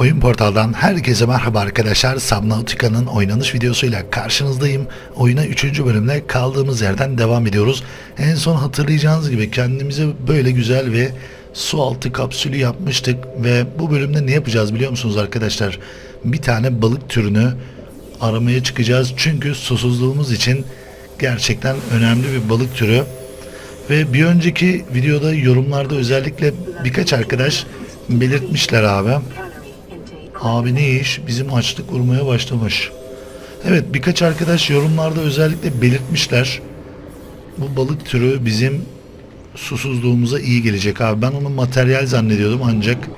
Oyun Portal'dan herkese merhaba arkadaşlar. Subnautica'nın oynanış videosuyla karşınızdayım. Oyuna 3. bölümle kaldığımız yerden devam ediyoruz. En son hatırlayacağınız gibi kendimize böyle güzel ve su altı kapsülü yapmıştık. Ve bu bölümde ne yapacağız biliyor musunuz arkadaşlar? Bir tane balık türünü aramaya çıkacağız. Çünkü susuzluğumuz için gerçekten önemli bir balık türü. Ve bir önceki videoda yorumlarda özellikle birkaç arkadaş belirtmişler abi. Abi ne iş? Bizim açlık vurmaya başlamış. Evet birkaç arkadaş yorumlarda özellikle belirtmişler. Bu balık türü bizim susuzluğumuza iyi gelecek abi. Ben onu materyal zannediyordum ancak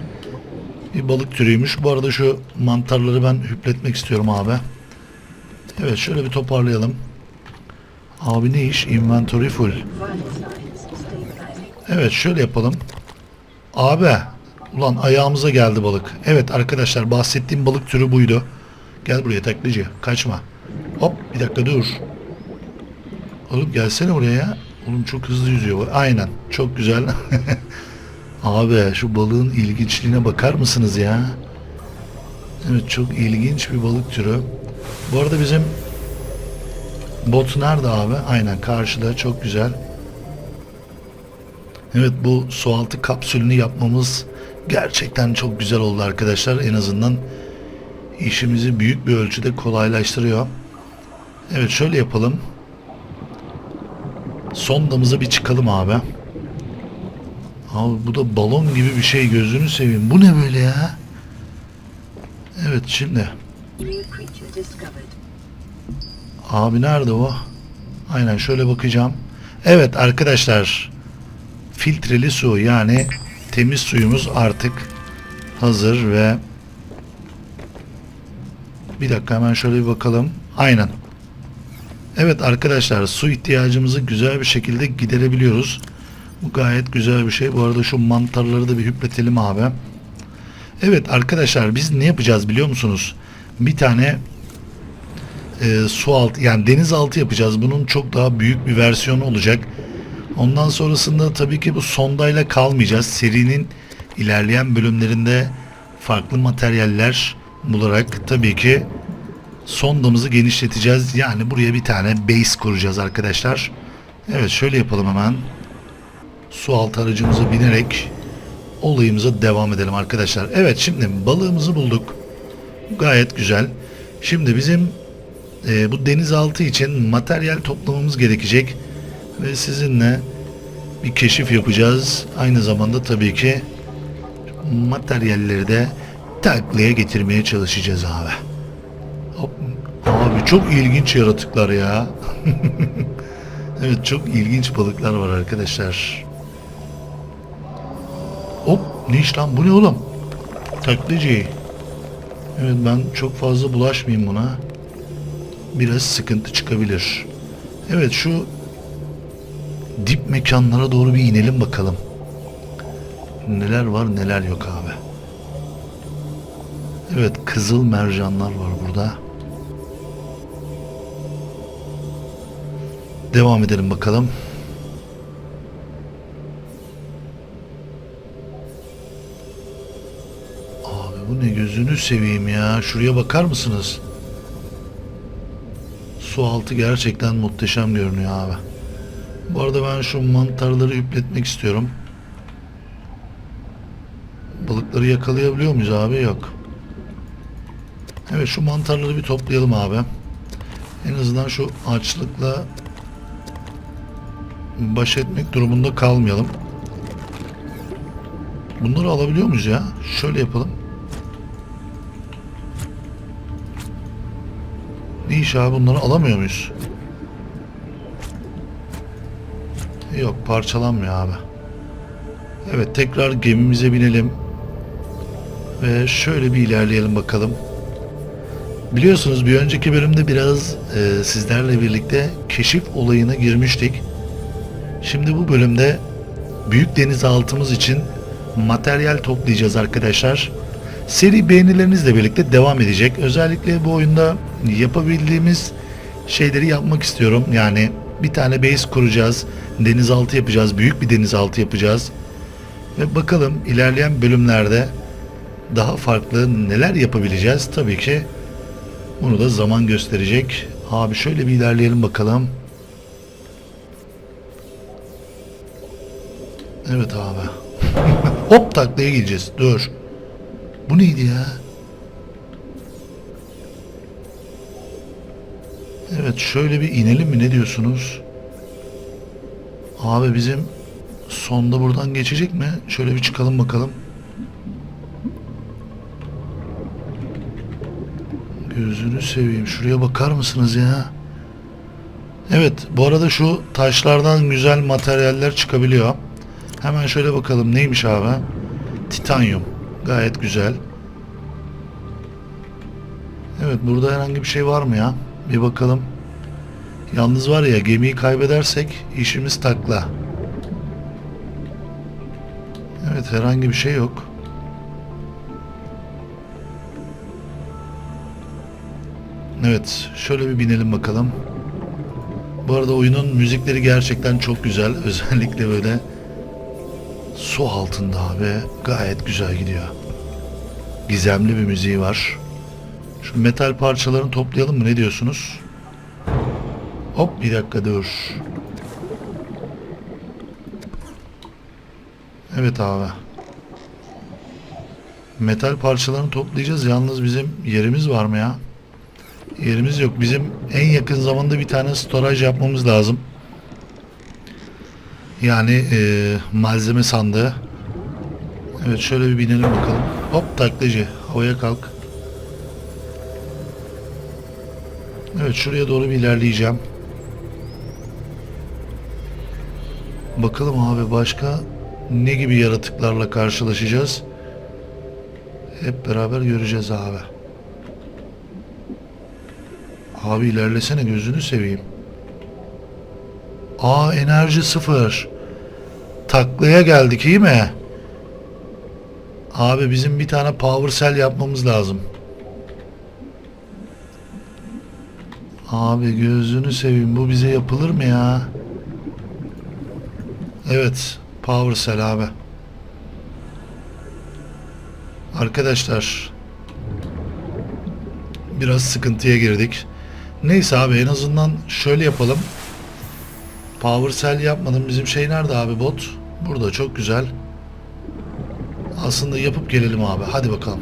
bir balık türüymüş. Bu arada şu mantarları ben hüpletmek istiyorum abi. Evet şöyle bir toparlayalım. Abi ne iş? Inventory full. Evet şöyle yapalım. Abi ulan ayağımıza geldi balık. Evet arkadaşlar bahsettiğim balık türü buydu. Gel buraya taklacı kaçma. Hop bir dakika dur. Oğlum gelsene buraya ya. Oğlum çok hızlı yüzüyor. Aynen çok güzel. Abi şu balığın ilginçliğine bakar mısınız ya? Evet çok ilginç bir balık türü. Bu arada bizim bot nerede abi? Aynen karşıda çok güzel. Evet bu sualtı kapsülünü yapmamız gerçekten çok güzel oldu arkadaşlar. En azından işimizi büyük bir ölçüde kolaylaştırıyor. Evet şöyle yapalım. Sondamıza bir çıkalım abi. Abi bu da balon gibi bir şey gözünü seveyim. Bu ne böyle ya? Evet şimdi. Abi nerede o? Aynen şöyle bakacağım. Evet arkadaşlar. Filtreli su yani temiz suyumuz artık hazır ve bir dakika hemen şöyle bir bakalım. Aynen. Evet arkadaşlar su ihtiyacımızı güzel bir şekilde giderebiliyoruz. Bu gayet güzel bir şey. Bu arada şu mantarları da bir hüpletelim abi. Evet arkadaşlar biz ne yapacağız biliyor musunuz? Bir tane e, su altı yani denizaltı yapacağız. Bunun çok daha büyük bir versiyonu olacak. Ondan sonrasında tabii ki bu sondayla kalmayacağız. Serinin ilerleyen bölümlerinde farklı materyaller bularak tabii ki sondamızı genişleteceğiz. Yani buraya bir tane base kuracağız arkadaşlar. Evet şöyle yapalım hemen. Su altı aracımıza binerek olayımıza devam edelim arkadaşlar. Evet şimdi balığımızı bulduk. Gayet güzel. Şimdi bizim e, bu denizaltı için materyal toplamamız gerekecek ve sizinle bir keşif yapacağız. Aynı zamanda tabii ki materyalleri de taklaya getirmeye çalışacağız abi. Abi çok ilginç yaratıklar ya. evet çok ilginç balıklar var arkadaşlar. Hop ne iş lan bu ne oğlum? Taklacı. Evet ben çok fazla bulaşmayayım buna biraz sıkıntı çıkabilir. Evet şu dip mekanlara doğru bir inelim bakalım. Neler var neler yok abi. Evet kızıl mercanlar var burada. Devam edelim bakalım. Abi bu ne gözünü seveyim ya. Şuraya bakar mısınız? Su altı gerçekten muhteşem görünüyor abi. Bu arada ben şu mantarları üpletmek istiyorum. Balıkları yakalayabiliyor muyuz abi? Yok. Evet şu mantarları bir toplayalım abi. En azından şu açlıkla baş etmek durumunda kalmayalım. Bunları alabiliyor muyuz ya? Şöyle yapalım. Ne iş abi bunları alamıyor muyuz? Yok parçalanmıyor abi. Evet tekrar gemimize binelim. Ve şöyle bir ilerleyelim bakalım. Biliyorsunuz bir önceki bölümde biraz e, sizlerle birlikte keşif olayına girmiştik. Şimdi bu bölümde büyük denizaltımız için materyal toplayacağız arkadaşlar. Seri beğenilerinizle birlikte devam edecek. Özellikle bu oyunda yapabildiğimiz şeyleri yapmak istiyorum. Yani bir tane base kuracağız. Denizaltı yapacağız. Büyük bir denizaltı yapacağız. Ve bakalım ilerleyen bölümlerde daha farklı neler yapabileceğiz tabii ki bunu da zaman gösterecek. Abi şöyle bir ilerleyelim bakalım. Evet abi. Hop taklaya gideceğiz. Dur. Bu neydi ya? Evet şöyle bir inelim mi ne diyorsunuz? Abi bizim sonda buradan geçecek mi? Şöyle bir çıkalım bakalım. Gözünü seveyim. Şuraya bakar mısınız ya? Evet bu arada şu taşlardan güzel materyaller çıkabiliyor. Hemen şöyle bakalım neymiş abi? Titanyum. Gayet güzel. Evet burada herhangi bir şey var mı ya? Bir bakalım. Yalnız var ya gemiyi kaybedersek işimiz takla. Evet herhangi bir şey yok. Evet şöyle bir binelim bakalım. Bu arada oyunun müzikleri gerçekten çok güzel. Özellikle böyle su altında abi gayet güzel gidiyor. Gizemli bir müziği var. Şu metal parçalarını toplayalım mı ne diyorsunuz? Hop bir dakika dur. Evet abi. Metal parçalarını toplayacağız. Yalnız bizim yerimiz var mı ya? Yerimiz yok. Bizim en yakın zamanda bir tane storage yapmamız lazım. Yani e, malzeme sandığı. Evet şöyle bir binelim bakalım. Hop taklacı. Havaya kalk. Evet şuraya doğru bir ilerleyeceğim. Bakalım abi başka ne gibi yaratıklarla karşılaşacağız. Hep beraber göreceğiz abi. Abi ilerlesene gözünü seveyim. Aa enerji sıfır. Taklaya geldik iyi mi? Abi bizim bir tane power cell yapmamız lazım. Abi gözünü seveyim bu bize yapılır mı ya? Evet power cell. Arkadaşlar biraz sıkıntıya girdik. Neyse abi en azından şöyle yapalım. Power cell yapmadım. Bizim şey nerede abi bot? Burada çok güzel. Aslında yapıp gelelim abi. Hadi bakalım.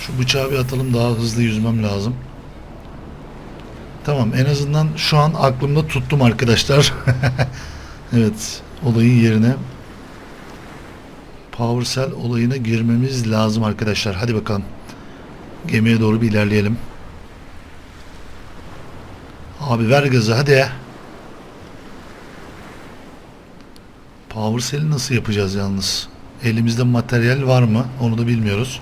Şu bıçağı bir atalım daha hızlı yüzmem lazım. Tamam en azından şu an aklımda tuttum arkadaşlar. evet olayın yerine Power Cell olayına girmemiz lazım arkadaşlar. Hadi bakalım. Gemiye doğru bir ilerleyelim. Abi ver gazı hadi. Power Cell'i nasıl yapacağız yalnız? Elimizde materyal var mı? Onu da bilmiyoruz.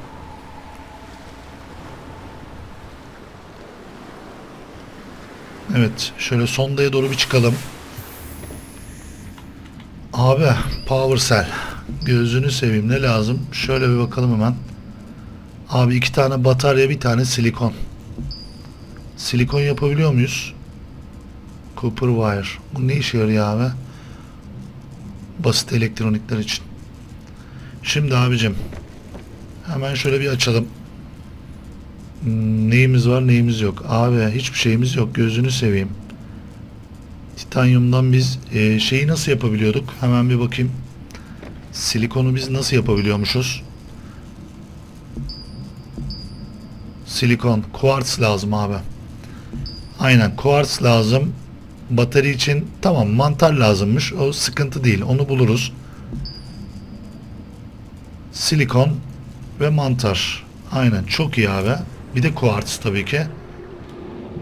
Evet. Şöyle sondaya doğru bir çıkalım. Abi Power Cell. Gözünü seveyim ne lazım? Şöyle bir bakalım hemen. Abi iki tane batarya bir tane silikon. Silikon yapabiliyor muyuz? Copper wire. Bu ne işe yarıyor abi? Basit elektronikler için. Şimdi abicim hemen şöyle bir açalım. Hmm, Neyimiz var neyimiz yok. Abi hiçbir şeyimiz yok. Gözünü seveyim. Titanyumdan biz e, şeyi nasıl yapabiliyorduk? Hemen bir bakayım. Silikonu biz nasıl yapabiliyormuşuz? Silikon, kuarts lazım abi. Aynen kuarts lazım. Batarya için tamam mantar lazımmış. O sıkıntı değil. Onu buluruz. Silikon ve mantar. Aynen çok iyi abi. Bir de kuarts tabii ki.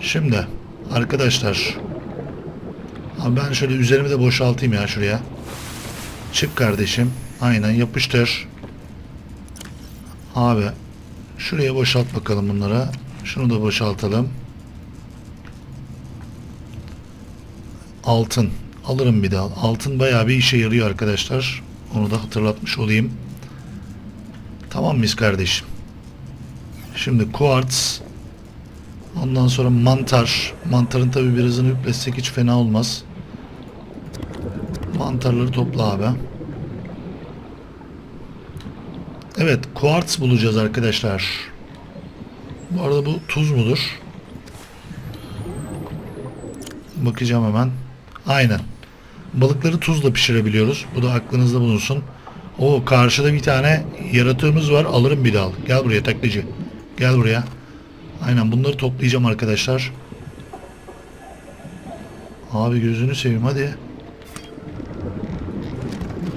Şimdi arkadaşlar abi ben şöyle üzerimi de boşaltayım ya şuraya. Çık kardeşim. Aynen yapıştır. Abi şuraya boşalt bakalım bunlara. Şunu da boşaltalım. Altın. Alırım bir daha. Altın bayağı bir işe yarıyor arkadaşlar. Onu da hatırlatmış olayım. Tamam mıyız kardeşim? Şimdi quartz. Ondan sonra mantar. Mantarın tabi birazını üpletsek hiç fena olmaz. Mantarları topla abi. Evet, kuartz bulacağız arkadaşlar. Bu arada bu tuz mudur? Bakacağım hemen. Aynen. Balıkları tuzla pişirebiliyoruz. Bu da aklınızda bulunsun. O karşıda bir tane yaratığımız var. Alırım bir dal. Gel buraya taklacı. Gel buraya. Aynen bunları toplayacağım arkadaşlar. Abi gözünü seveyim hadi.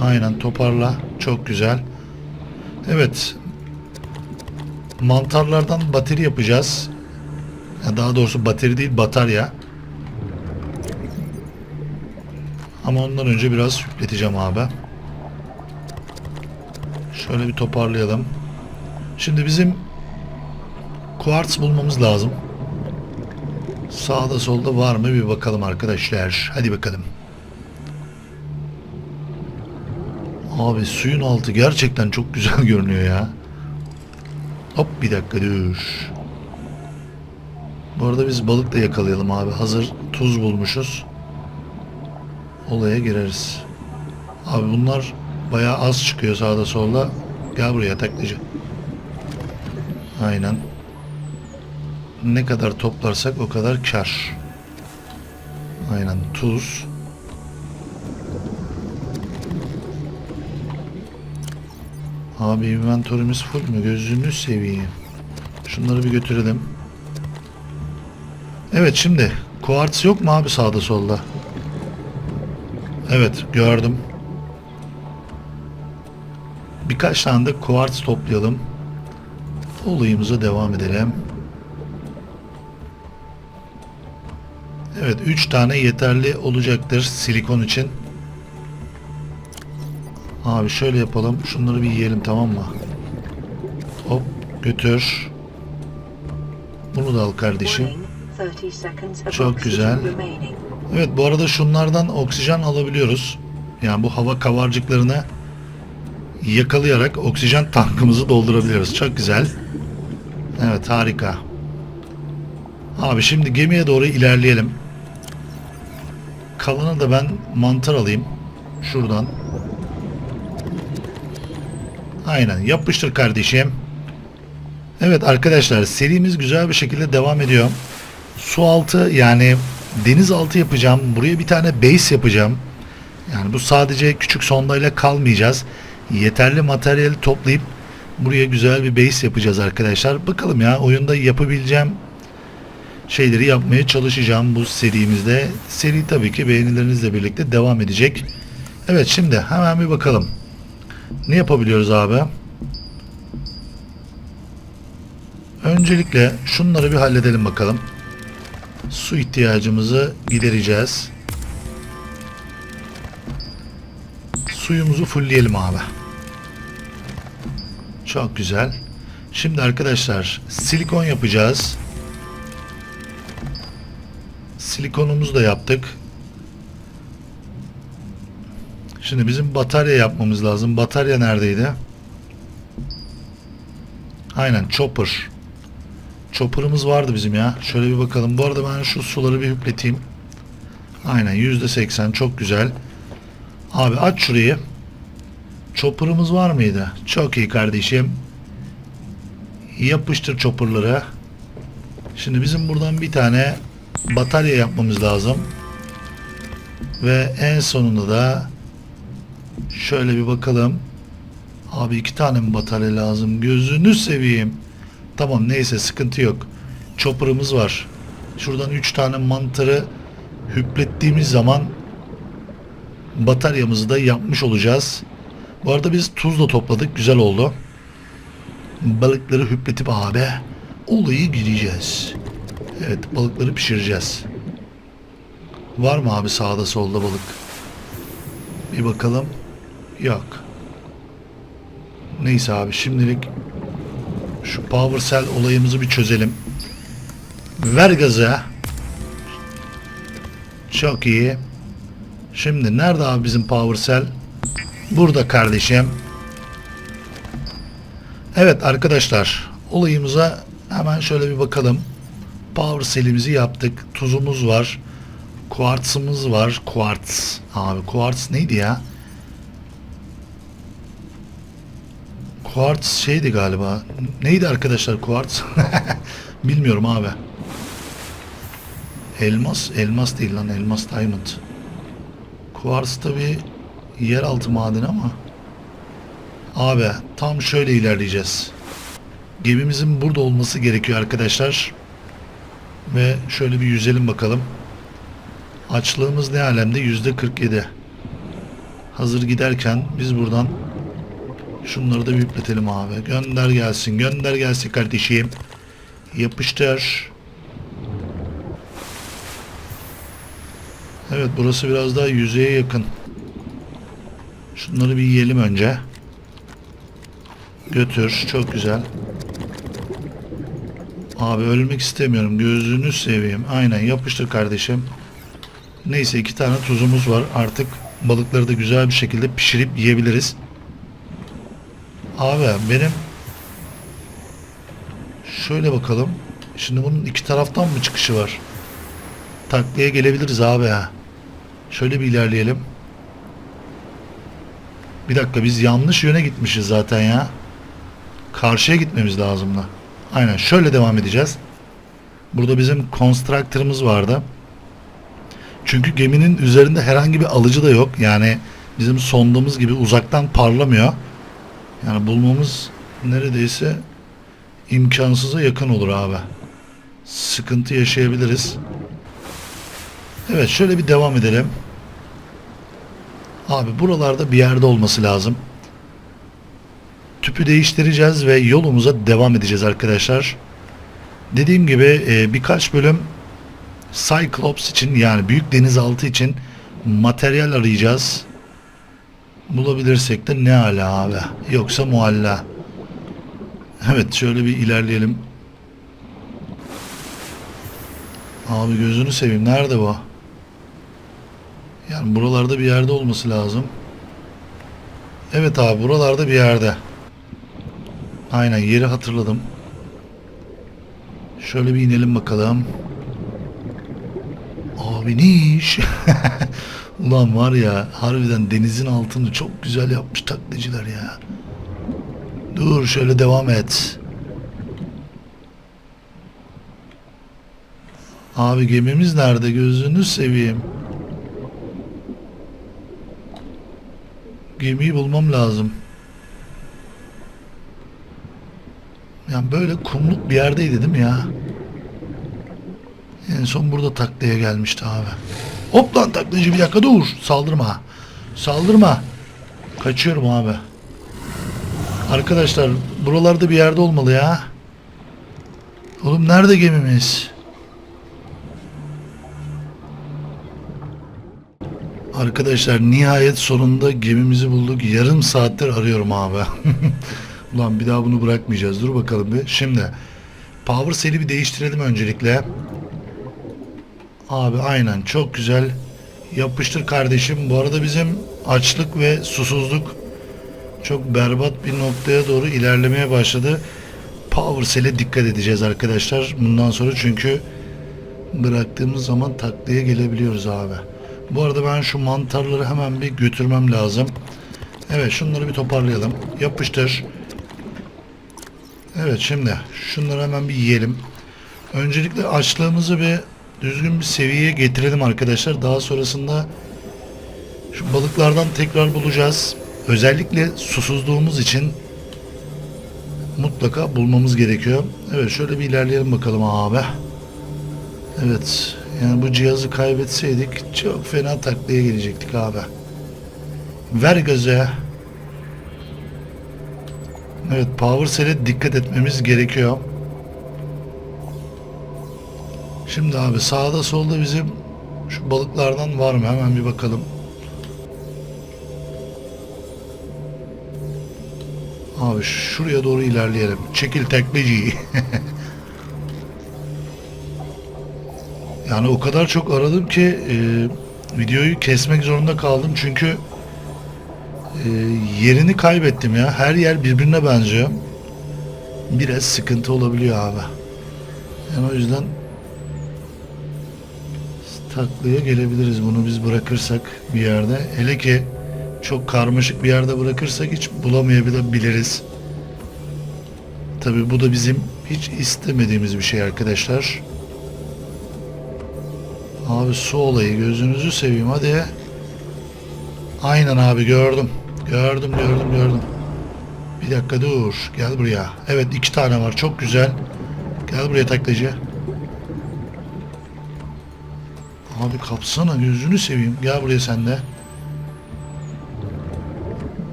Aynen toparla. Çok güzel. Evet. Mantarlardan bateri yapacağız. Ya daha doğrusu bateri değil batarya. Ama ondan önce biraz hüpleteceğim abi. Şöyle bir toparlayalım. Şimdi bizim kuartz bulmamız lazım. Sağda solda var mı bir bakalım arkadaşlar. Hadi bakalım. Abi suyun altı gerçekten çok güzel görünüyor ya. Hop bir dakika dur. Bu arada biz balık da yakalayalım abi. Hazır tuz bulmuşuz. Olaya gireriz. Abi bunlar bayağı az çıkıyor sağda solda. Gel buraya taklacı. Aynen. Ne kadar toplarsak o kadar kar. Aynen tuz. Abi inventörümüz full mü? Gözünü seveyim. Şunları bir götürelim. Evet şimdi kuartz yok mu abi sağda solda? Evet gördüm. Birkaç tane de kuartz toplayalım. Olayımıza devam edelim. Evet 3 tane yeterli olacaktır silikon için. Abi şöyle yapalım. Şunları bir yiyelim tamam mı? Hop götür. Bunu da al kardeşim. Warning, 30 seconds of Çok güzel. Evet bu arada şunlardan oksijen alabiliyoruz. Yani bu hava kavarcıklarını yakalayarak oksijen tankımızı doldurabiliyoruz. Çok güzel. Evet harika. Abi şimdi gemiye doğru ilerleyelim. Kalanı da ben mantar alayım. Şuradan. Aynen yapıştır kardeşim. Evet arkadaşlar serimiz güzel bir şekilde devam ediyor. Su altı yani deniz altı yapacağım. Buraya bir tane base yapacağım. Yani bu sadece küçük sondayla kalmayacağız. Yeterli materyali toplayıp buraya güzel bir base yapacağız arkadaşlar. Bakalım ya oyunda yapabileceğim şeyleri yapmaya çalışacağım bu serimizde. Seri tabii ki beğenilerinizle birlikte devam edecek. Evet şimdi hemen bir bakalım. Ne yapabiliyoruz abi? Öncelikle şunları bir halledelim bakalım. Su ihtiyacımızı gidereceğiz. Suyumuzu fullleyelim abi. Çok güzel. Şimdi arkadaşlar silikon yapacağız. Silikonumuzu da yaptık. Şimdi bizim batarya yapmamız lazım. Batarya neredeydi? Aynen chopper. Chopper'ımız vardı bizim ya. Şöyle bir bakalım. Bu arada ben şu suları bir hüpleteyim. Aynen %80 çok güzel. Abi aç şurayı. Chopper'ımız var mıydı? Çok iyi kardeşim. Yapıştır chopper'ları. Şimdi bizim buradan bir tane batarya yapmamız lazım. Ve en sonunda da şöyle bir bakalım. Abi iki tane mi batarya lazım? Gözünü seveyim. Tamam neyse sıkıntı yok. Chopper'ımız var. Şuradan 3 tane mantarı hüplettiğimiz zaman bataryamızı da yapmış olacağız. Bu arada biz tuzla topladık. Güzel oldu. Balıkları hüpletip abi olayı gireceğiz. Evet balıkları pişireceğiz. Var mı abi sağda solda balık? Bir bakalım. Yok. Neyse abi şimdilik şu Power Cell olayımızı bir çözelim. Ver gazı. Çok iyi. Şimdi nerede abi bizim Power Cell? Burada kardeşim. Evet arkadaşlar olayımıza hemen şöyle bir bakalım. Power Cell'imizi yaptık. Tuzumuz var. Kuartsımız var. Kuarts. Abi kuarts neydi ya? Quartz şeydi galiba. Neydi arkadaşlar Quartz? Bilmiyorum abi. Elmas, elmas değil lan elmas diamond. Quartz tabi yeraltı madeni ama. Abi tam şöyle ilerleyeceğiz. Gemimizin burada olması gerekiyor arkadaşlar. Ve şöyle bir yüzelim bakalım. Açlığımız ne alemde? Yüzde 47. Hazır giderken biz buradan şunları da bir yükletelim abi. Gönder gelsin, gönder gelsin kardeşim. Yapıştır. Evet burası biraz daha yüzeye yakın. Şunları bir yiyelim önce. Götür. Çok güzel. Abi ölmek istemiyorum. Gözünü seveyim. Aynen yapıştır kardeşim. Neyse iki tane tuzumuz var. Artık balıkları da güzel bir şekilde pişirip yiyebiliriz. Abi benim şöyle bakalım. Şimdi bunun iki taraftan mı çıkışı var? Taklaya gelebiliriz abi ha. Şöyle bir ilerleyelim. Bir dakika biz yanlış yöne gitmişiz zaten ya. Karşıya gitmemiz lazımdı. Aynen şöyle devam edeceğiz. Burada bizim constructor'ımız vardı. Çünkü geminin üzerinde herhangi bir alıcı da yok. Yani bizim sondamız gibi uzaktan parlamıyor. Yani bulmamız neredeyse imkansıza yakın olur abi. Sıkıntı yaşayabiliriz. Evet şöyle bir devam edelim. Abi buralarda bir yerde olması lazım. Tüpü değiştireceğiz ve yolumuza devam edeceğiz arkadaşlar. Dediğim gibi e, birkaç bölüm Cyclops için yani büyük denizaltı için materyal arayacağız. Bulabilirsek de ne ala abi. Yoksa mualla. Evet şöyle bir ilerleyelim. Abi gözünü seveyim. Nerede bu? Yani buralarda bir yerde olması lazım. Evet abi buralarda bir yerde. Aynen yeri hatırladım. Şöyle bir inelim bakalım. Abi ne iş? Ulan var ya harbiden denizin altını çok güzel yapmış taklitçiler ya. Dur şöyle devam et. Abi gemimiz nerede gözünü seveyim. Gemiyi bulmam lazım. Yani böyle kumluk bir yerdeydi değil mi ya? En son burada taklaya gelmişti abi. Hop lan taklacı bir dakika dur. Saldırma. Saldırma. Kaçıyorum abi. Arkadaşlar buralarda bir yerde olmalı ya. Oğlum nerede gemimiz? Arkadaşlar nihayet sonunda gemimizi bulduk. Yarım saattir arıyorum abi. Ulan bir daha bunu bırakmayacağız. Dur bakalım bir. Şimdi Power Cell'i bir değiştirelim öncelikle. Abi aynen çok güzel. Yapıştır kardeşim. Bu arada bizim açlık ve susuzluk çok berbat bir noktaya doğru ilerlemeye başladı. Power Cell'e dikkat edeceğiz arkadaşlar. Bundan sonra çünkü bıraktığımız zaman taklaya gelebiliyoruz abi. Bu arada ben şu mantarları hemen bir götürmem lazım. Evet şunları bir toparlayalım. Yapıştır. Evet şimdi şunları hemen bir yiyelim. Öncelikle açlığımızı bir düzgün bir seviyeye getirelim arkadaşlar. Daha sonrasında şu balıklardan tekrar bulacağız. Özellikle susuzluğumuz için mutlaka bulmamız gerekiyor. Evet şöyle bir ilerleyelim bakalım abi. Evet yani bu cihazı kaybetseydik çok fena taklaya gelecektik abi. Ver göze. Evet Power Cell'e dikkat etmemiz gerekiyor. Şimdi abi sağda solda bizim şu balıklardan var mı? Hemen bir bakalım. Abi şuraya doğru ilerleyelim. Çekil tekmeci. yani o kadar çok aradım ki e, videoyu kesmek zorunda kaldım çünkü e, yerini kaybettim ya. Her yer birbirine benziyor. Biraz sıkıntı olabiliyor abi. Yani o yüzden taklaya gelebiliriz bunu biz bırakırsak bir yerde. Hele ki çok karmaşık bir yerde bırakırsak hiç bulamayabiliriz. Tabi bu da bizim hiç istemediğimiz bir şey arkadaşlar. Abi su olayı gözünüzü seveyim hadi. Aynen abi gördüm. Gördüm gördüm gördüm. Bir dakika dur. Gel buraya. Evet iki tane var. Çok güzel. Gel buraya taklacı. Abi kapsana gözünü seveyim. Gel buraya sen de.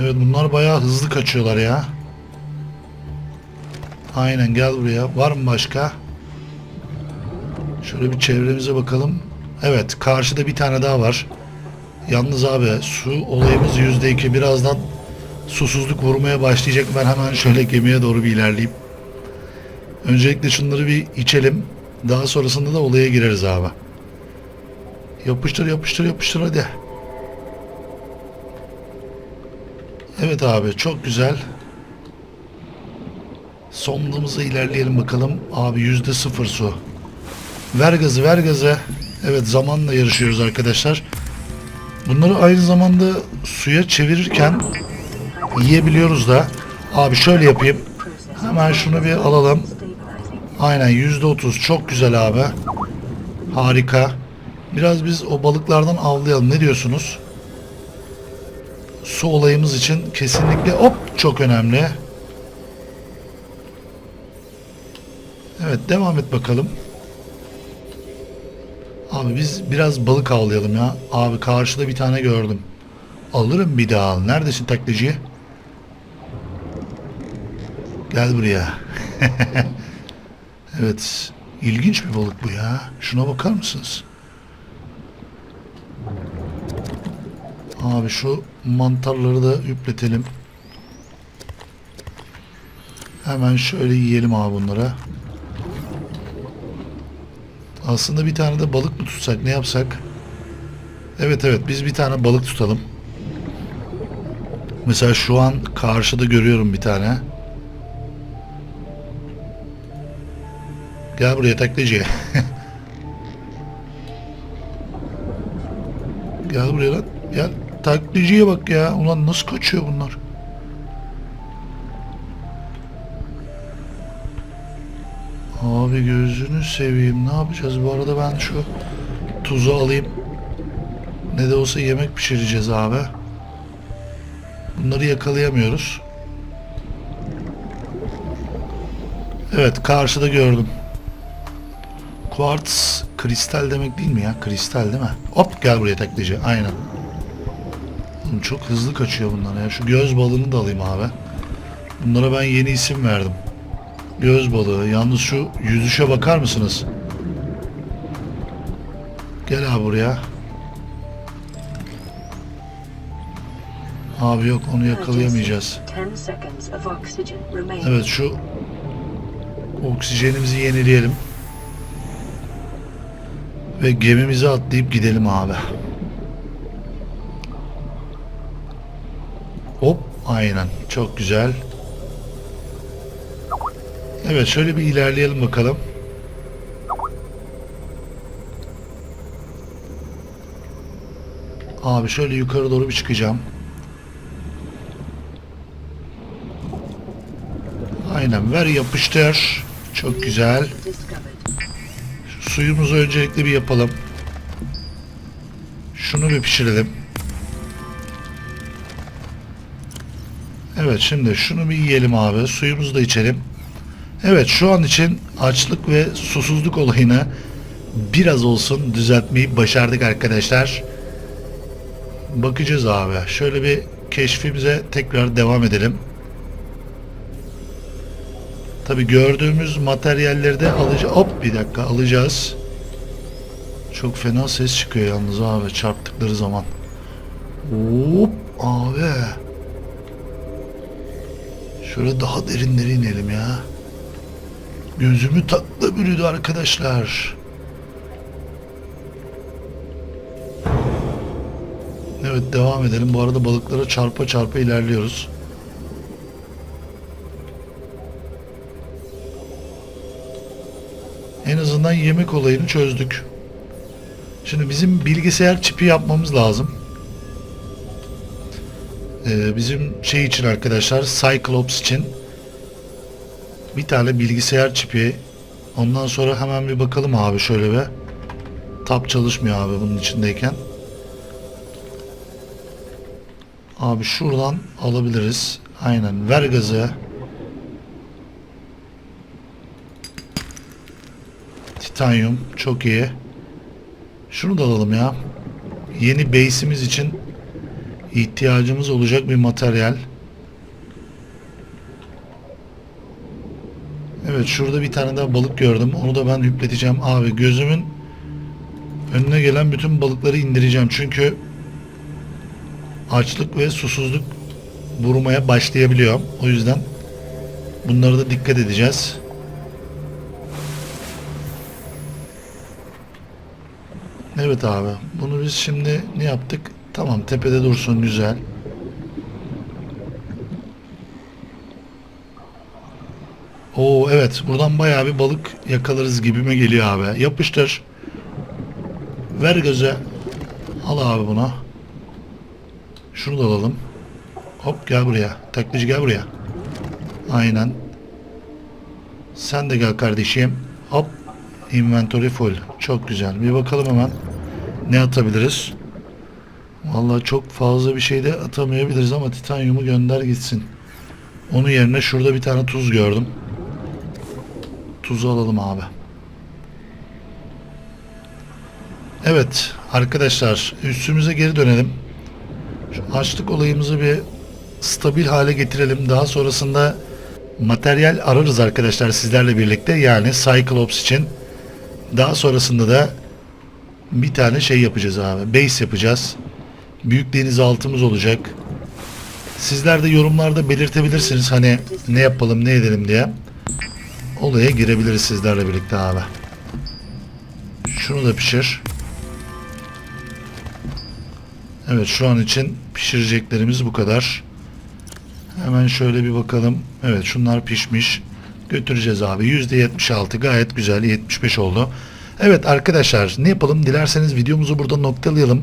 Evet bunlar bayağı hızlı kaçıyorlar ya. Aynen gel buraya. Var mı başka? Şöyle bir çevremize bakalım. Evet karşıda bir tane daha var. Yalnız abi su olayımız yüzde iki. Birazdan susuzluk vurmaya başlayacak. Ben hemen şöyle gemiye doğru bir ilerleyeyim. Öncelikle şunları bir içelim. Daha sonrasında da olaya gireriz abi. Yapıştır yapıştır yapıştır hadi. Evet abi çok güzel. Sondamıza ilerleyelim bakalım. Abi yüzde sıfır su. Ver gazı ver gazı. Evet zamanla yarışıyoruz arkadaşlar. Bunları aynı zamanda suya çevirirken yiyebiliyoruz da. Abi şöyle yapayım. Hemen şunu bir alalım. Aynen yüzde otuz çok güzel abi. Harika. Biraz biz o balıklardan avlayalım. Ne diyorsunuz? Su olayımız için kesinlikle hop çok önemli. Evet devam et bakalım. Abi biz biraz balık avlayalım ya. Abi karşıda bir tane gördüm. Alırım bir daha. Neredesin taklacı? Gel buraya. Evet. ilginç bir balık bu ya. Şuna bakar mısınız? Abi şu mantarları da üpletelim. Hemen şöyle yiyelim abi bunlara. Aslında bir tane de balık mı tutsak ne yapsak? Evet evet biz bir tane balık tutalım. Mesela şu an karşıda görüyorum bir tane. Gel buraya taklacı. Gel buraya lan. Gel. Taklacıya bak ya. Ulan nasıl kaçıyor bunlar? Abi gözünü seveyim. Ne yapacağız? Bu arada ben şu tuzu alayım. Ne de olsa yemek pişireceğiz abi. Bunları yakalayamıyoruz. Evet karşıda gördüm. Quartz kristal demek değil mi ya? Kristal değil mi? Hop gel buraya taklacı. Aynen. Oğlum çok hızlı kaçıyor bunlar ya. Şu göz balığını da alayım abi. Bunlara ben yeni isim verdim. Göz balığı. Yalnız şu yüzüşe bakar mısınız? Gel abi buraya. Abi yok onu yakalayamayacağız. 10 seconds of oxygen remaining. Evet şu oksijenimizi yenileyelim. Ve gemimize atlayıp gidelim abi. Hop aynen çok güzel. Evet şöyle bir ilerleyelim bakalım. Abi şöyle yukarı doğru bir çıkacağım. Aynen ver yapıştır. Çok güzel. Suyumuzu öncelikle bir yapalım. Şunu bir pişirelim. Evet şimdi şunu bir yiyelim abi. Suyumuzu da içelim. Evet şu an için açlık ve susuzluk olayını biraz olsun düzeltmeyi başardık arkadaşlar. Bakacağız abi. Şöyle bir keşfimize tekrar devam edelim. Tabi gördüğümüz materyalleri de alacağız. Hop bir dakika alacağız. Çok fena ses çıkıyor yalnız abi çarptıkları zaman. Hop abi. Şöyle daha derinlere inelim ya. Gözümü takla bürüdü arkadaşlar. Evet devam edelim. Bu arada balıklara çarpa çarpa ilerliyoruz. Azından yemek olayını çözdük. Şimdi bizim bilgisayar çipi yapmamız lazım. Ee, bizim şey için arkadaşlar Cyclops için Bir tane bilgisayar çipi. Ondan sonra hemen bir bakalım abi şöyle bir. Tab çalışmıyor abi bunun içindeyken. Abi şuradan alabiliriz. Aynen. Ver gazı. Titanyum. Çok iyi. Şunu da alalım ya. Yeni base'imiz için ihtiyacımız olacak bir materyal. Evet şurada bir tane daha balık gördüm. Onu da ben hüpleteceğim. Abi gözümün önüne gelen bütün balıkları indireceğim. Çünkü açlık ve susuzluk vurmaya başlayabiliyor. O yüzden bunlara da dikkat edeceğiz. Evet abi. Bunu biz şimdi ne yaptık? Tamam tepede dursun güzel. Oo evet buradan bayağı bir balık yakalarız gibime geliyor abi. Yapıştır. Ver göze. Al abi bunu. Şunu da alalım. Hop gel buraya. Taklacı gel buraya. Aynen. Sen de gel kardeşim. Hop. Inventory full. Çok güzel. Bir bakalım hemen. Ne atabiliriz? Vallahi çok fazla bir şey de atamayabiliriz ama titanyumu gönder gitsin. Onun yerine şurada bir tane tuz gördüm. Tuzu alalım abi. Evet arkadaşlar üstümüze geri dönelim. Şu açlık olayımızı bir stabil hale getirelim. Daha sonrasında materyal ararız arkadaşlar sizlerle birlikte. Yani Cyclops için. Daha sonrasında da bir tane şey yapacağız abi. Base yapacağız. Büyük denizaltımız olacak. Sizler de yorumlarda belirtebilirsiniz hani ne yapalım ne edelim diye. Olaya girebiliriz sizlerle birlikte abi. Şunu da pişir. Evet şu an için pişireceklerimiz bu kadar. Hemen şöyle bir bakalım. Evet şunlar pişmiş. Götüreceğiz abi. %76 gayet güzel. 75 oldu. Evet arkadaşlar ne yapalım? Dilerseniz videomuzu burada noktalayalım.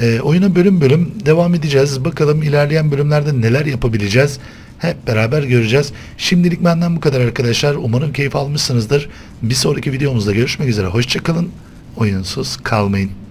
Ee, oyuna bölüm bölüm devam edeceğiz. Bakalım ilerleyen bölümlerde neler yapabileceğiz. Hep beraber göreceğiz. Şimdilik benden bu kadar arkadaşlar. Umarım keyif almışsınızdır. Bir sonraki videomuzda görüşmek üzere. Hoşçakalın. Oyunsuz kalmayın.